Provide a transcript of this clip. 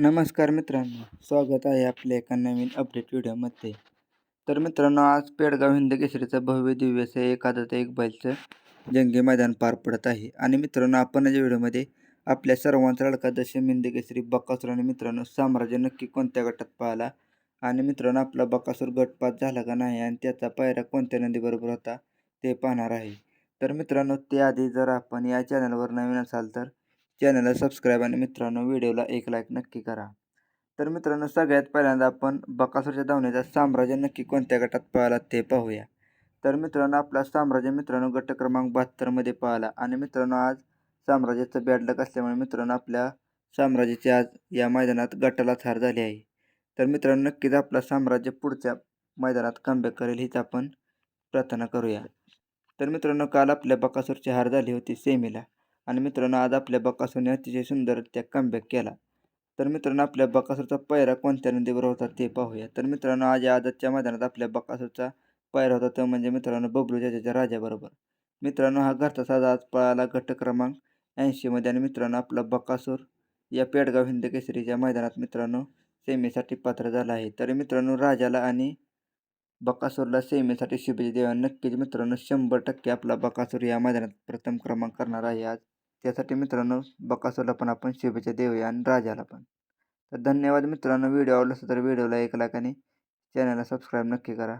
नमस्कार मित्रांनो स्वागत आहे आपल्या एका नवीन अपडेट व्हिडिओमध्ये तर मित्रांनो आज पेडगाव हिंद केसरीचं भव्य दिव्य असं एक आदत एक बैलचं जंगी मैदान पार पडत आहे. आणि मित्रांनो आपण या व्हिडिओमध्ये आपल्या सर्वांचा लडका दशम हिंद केसरी बकासूर आणि मित्रांनो साम्राज्य नक्की कोणत्या गटात पाहिला? आणि मित्रांनो आपला बकासूर गटपात झाला का नाही आणि त्याचा पायरा कोणत्या नदीबरोबर होता ते पाहणार आहे. तर मित्रांनो त्याआधी जर आपण या चॅनलवर नवीन असाल तर चॅनलला सबस्क्राईब आणि मित्रांनो व्हिडिओला एक लाईक नक्की करा. तर मित्रांनो सगळ्यात पहिल्यांदा आपण बकासूरच्या धावण्याचा साम्राज्य नक्की कोणत्या गटात पाहिला ते पाहूया. तर मित्रांनो आपला साम्राज्य मित्रांनो गट क्रमांक बहात्तरमध्ये पाहिला आणि मित्रांनो आज साम्राज्याचं बॅड लक असल्यामुळे मित्रांनो आपल्या साम्राज्याची आज या मैदानात गटाला हार झाली आहे. तर मित्रांनो नक्कीच आपला साम्राज्य पुढच्या मैदानात कमबॅक करेल हीच आपण प्रार्थना करूया. तर मित्रांनो काल आपल्या बकासूरची हार झाली होती सेमीला. आणि मित्रांनो आज आपल्या बकासूरने अतिशय सुंदर त्या कमबॅक केला. तर मित्रांनो आपल्या बकासूरचा पैरा कोणत्या नदीवर होता ते पाहूया. तर मित्रांनो आज या आजच्या मैदानात आपल्या बकासूरचा पैरा होता तो म्हणजे मित्रांनो बबलू ज्याच्या राजाबरोबर. मित्रांनो हा घरचा साजा आज पळाला गट क्रमांक ऐंशीमध्ये आणि मित्रांनो आपला बकासूर या पेडगाव हिंद केसरीच्या मैदानात मित्रांनो सेमीसाठी पात्र झाला आहे. तरी मित्रांनो राजाला आणि बकासूरला सेमीसाठी शुभेच्छा देवा नक्कीच मित्रांनो शंभर टक्के आपला बकासूर या मैदानात प्रथम क्रमांक करणार आहे आज. त्यासाठी मित्रांनो बकासूरला पण आपण शुभेच्छा देऊया आणि राजाला पण. तर धन्यवाद मित्रांनो व्हिडिओ आवडला असेल तर व्हिडिओला एक लाख आणि चॅनलला सबस्क्राईब नक्की करा.